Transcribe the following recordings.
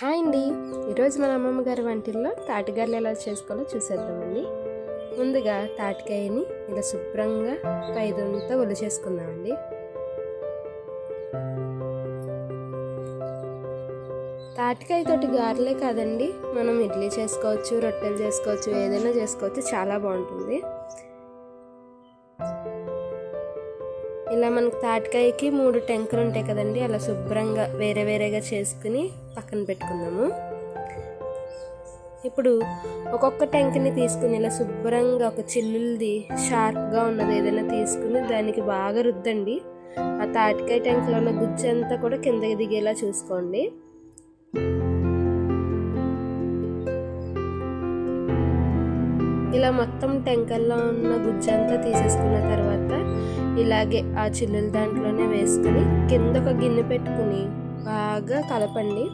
Hi అండి. ఈరోజు మన అమ్మమ్మ గారి వంటిల్లో తాటిగారులు ఎలా చేసుకోవాలో చూసేద్దామండి. ముందుగా తాటికాయని ఇలా శుభ్రంగా పైదంతా ఒలి చేసుకుందామండి. తాటికాయ తోటి గారెలే కాదండి మనం ఇడ్లీ చేసుకోవచ్చు రొట్టెలు చేసుకోవచ్చు ఏదైనా చేసుకోవచ్చు చాలా బాగుంటుంది. ఇలా మనకు తాటికాయకి మూడు టెంకలు ఉంటాయి కదండి అలా శుభ్రంగా వేరే వేరేగా చేసుకుని పక్కన పెట్టుకుందాము. ఇప్పుడు ఒక్కొక్క టెంకని తీసుకుని ఇలా శుభ్రంగా ఒక చిల్లులది షార్ప్గా ఉన్నది ఏదైనా తీసుకుని దానికి బాగా రుద్దండి. ఆ తాటికాయ టెంకలో ఉన్న గుజ్జు అంతా కూడా కిందకి దిగేలా చూసుకోండి. ఇలా మొత్తం టెంకల్లో ఉన్న గుజ్జంతా తీసేసుకున్న తర్వాత ఇలాగే ఆ చిల్లుల దాంట్లోనే వేసుకుని కింద ఒక గిన్నె పెట్టుకుని బాగా కలపండి.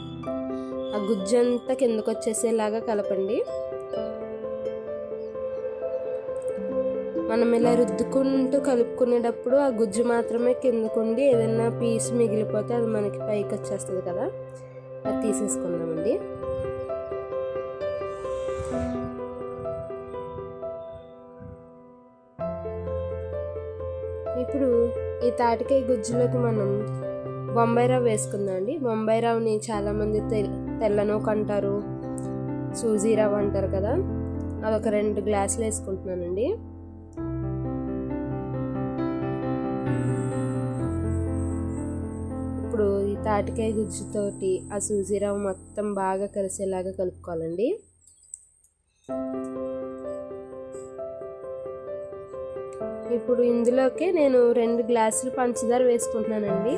ఆ గుజ్జంతా కిందకు వచ్చేసేలాగా కలపండి. మనం ఇలా రుద్దుకుంటూ కలుపుకునేటప్పుడు ఆ గుజ్జు మాత్రమే కిందకుండి ఏదైనా పీస్ మిగిలిపోతే అది మనకి పైకి వచ్చేస్తుంది కదా. అది తీసేసుకుందామండి. ఇప్పుడు ఈ తాటికాయ గుజ్జులోకి మనం బొంబాయి రవ్వ వేసుకుందాం అండి. బొంబాయి రవ్వని చాలామంది తెల్ తెల్లనోక అంటారు సూజీ రవ్వ అంటారు కదా. అదొక రెండు గ్లాసులు వేసుకుంటున్నానండి. ఇప్పుడు ఈ తాటికాయ గుజ్జుతోటి ఆ సూజీ రవ్వ మొత్తం బాగా కలిసేలాగా కలుపుకోవాలండి. ఇప్పుడు ఇందులోకి నేను రెండు గ్లాసులు పంచదార వేసుకుంటున్నానండి.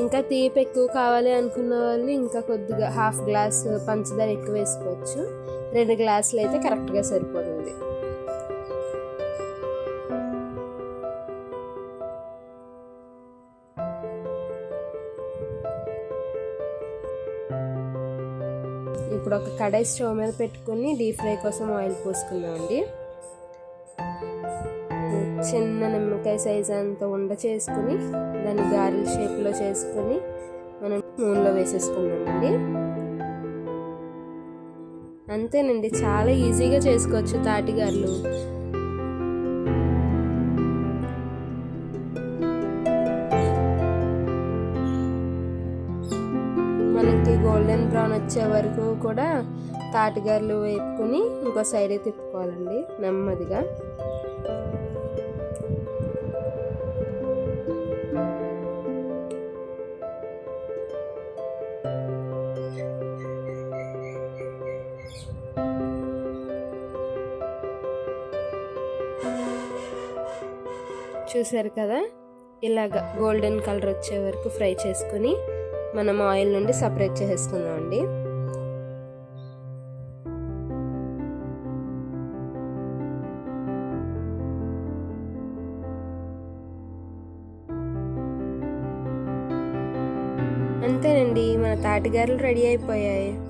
ఇంకా తీపి ఎక్కువ కావాలి అనుకున్న వాళ్ళు ఇంకా కొద్దిగా హాఫ్ గ్లాస్ పంచదార ఎక్కువ వేసుకోవచ్చు. రెండు గ్లాసులు అయితే కరెక్ట్గా సరిపోతుంది. ఇప్పుడు ఒక కడాయి స్టవ్ మీద పెట్టుకుని డీప్ ఫ్రై కోసం ఆయిల్ పోసుకుందామండి. చిన్న నిమ్మకాయ సైజ్ అంత ఉండ చేసుకుని దాన్ని గారెల షేప్లో చేసుకుని మనం నూనెలో వేసేసుకున్నామండి అంతేనండి చాలా ఈజీగా చేసుకోవచ్చు తాటిగారులు మనకి గోల్డెన్ బ్రౌన్ వచ్చే వరకు కూడా తాటిగారులు వేపుకుని ఇంకో సైడ్ తిప్పుకోవాలండి నెమ్మదిగా. చూసారు కదా? ఇలాగ గోల్డెన్ కలర్ వచ్చే వరకు ఫ్రై చేసుకుని మనం ఆయిల్ నుండి సపరేట్ చేసేసుకుందాం అండి. అంతేనండి మన తాటిగారులు రెడీ అయిపోయాయి.